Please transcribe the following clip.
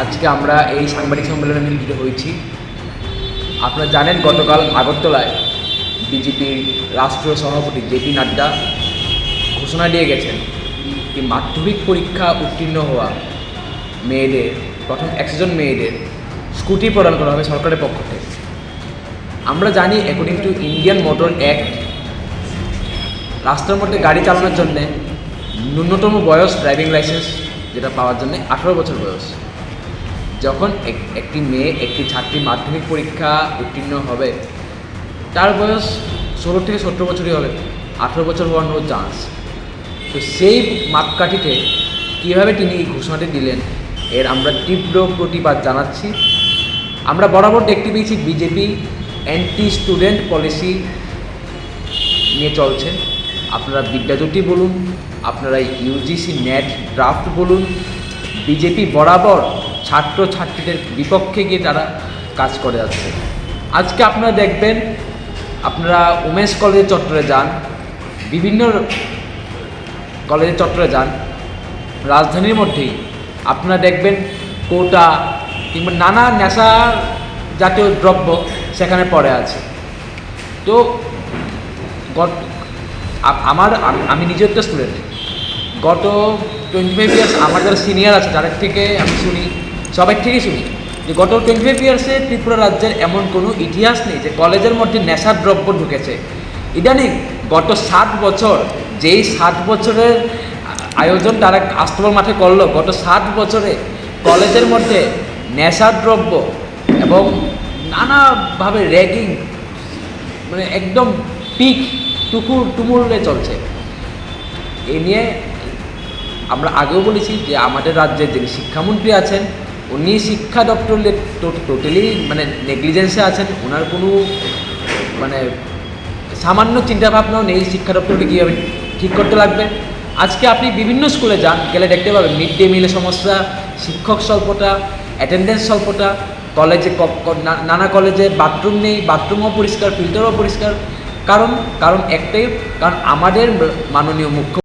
আজকে আমরা এই সাংবাদিক সম্মেলনে মিলিত হয়েছি। আপনারা জানেন গতকাল আগরতলায় বিজেপির রাষ্ট্রীয় সভাপতি জেপি নাড্ডা ঘোষণা দিয়ে গেছেন কি মাধ্যমিক পরীক্ষা উত্তীর্ণ হওয়া মেয়েদের, প্রথম একশো জন মেয়েদের স্কুটি প্রদান করা হবে সরকারের পক্ষ থেকে। আমরা জানি according to Indian motor act রাস্তার মধ্যে গাড়ি চালানোর জন্যে ন্যূনতম বয়স ড্রাইভিং লাইসেন্স যেটা পাওয়ার জন্য আঠারো বছর বয়স। যখন এক- একটি মেয়ে একটি ছাত্রী মাধ্যমিক পরীক্ষা উত্তীর্ণ হবে, তার বয়স ষোলো থেকে সতেরো বছরই হবে আঠেরো বছর হওয়ার নো চান্স তো সেই মাপকাঠিতে কীভাবে তিনি এই ঘোষণাটি দিলেন, এর আমরা তীব্র প্রতিবাদ জানাচ্ছি। আমরা বরাবর দেখতে পেয়েছি বিজেপি অ্যান্টি স্টুডেন্ট পলিসি নিয়ে চলছে। আপনারা বিদ্যাজ্যোতি বলুন, আপনারা ইউজিসি নেট ড্রাফট বলুন বিজেপি বরাবর ছাত্র ছাত্রীদের বিপক্ষে গিয়ে তারা কাজ করে যাচ্ছে আজকে আপনারা দেখবেন, আপনারা উমেশ কলেজ চত্বরে যান, বিভিন্ন কলেজের চত্বরে যান, রাজধানীর মধ্যেই আপনারা দেখবেন কোটা কিংবা নানা নেশা জাতীয় দ্রব্য সেখানে পড়ে আছে। তো আমার, আমি নিজের তো স্টুডেন্ট গত টোয়েন্টি ফাইভ ইয়ার্স আমার যারা সিনিয়র আছে, তাদের থেকে আমি শুনি সবার ঠিকই শুনি যে গত টোয়েন্টি ফাইভ ইয়ার্সে ত্রিপুরা রাজ্যের এমন কোনো ইতিহাস নেই যে কলেজের মধ্যে নেশার দ্রব্য ঢুকেছে। ইদানিং গত সাত বছর যেই সাত বছরের আয়োজন তারা আস্তবল মাঠে করল, গত সাত বছরে কলেজের মধ্যে নেশার দ্রব্য এবং নানাভাবে র্যাগিং মানে একদম পিক টুকুর টুমুরে চলছে। এ নিয়ে আমরা আগেও বলেছি যে আমাদের রাজ্যের যিনি শিক্ষামন্ত্রী আছেন উনি শিক্ষা দপ্তরে টোটালি মানে নেগলিজেন্সে আছেন। ওনার কোনো মানে সামান্য চিন্তাভাবনাও নেই শিক্ষা দপ্তরকে কীভাবে ঠিক করতে লাগবে। আজকে আপনি বিভিন্ন স্কুলে যান, গেলে দেখতে পাবেন মিড ডে মিলের সমস্যা, শিক্ষক স্বল্পতা অ্যাটেন্ডেন্স স্বল্পতা কলেজে নানা কলেজে বাথরুম নেই বাথরুমও পরিষ্কার ফিল্টারও পরিষ্কার। কারণ কারণ একটাই, কারণ আমাদের মাননীয় মুখ্য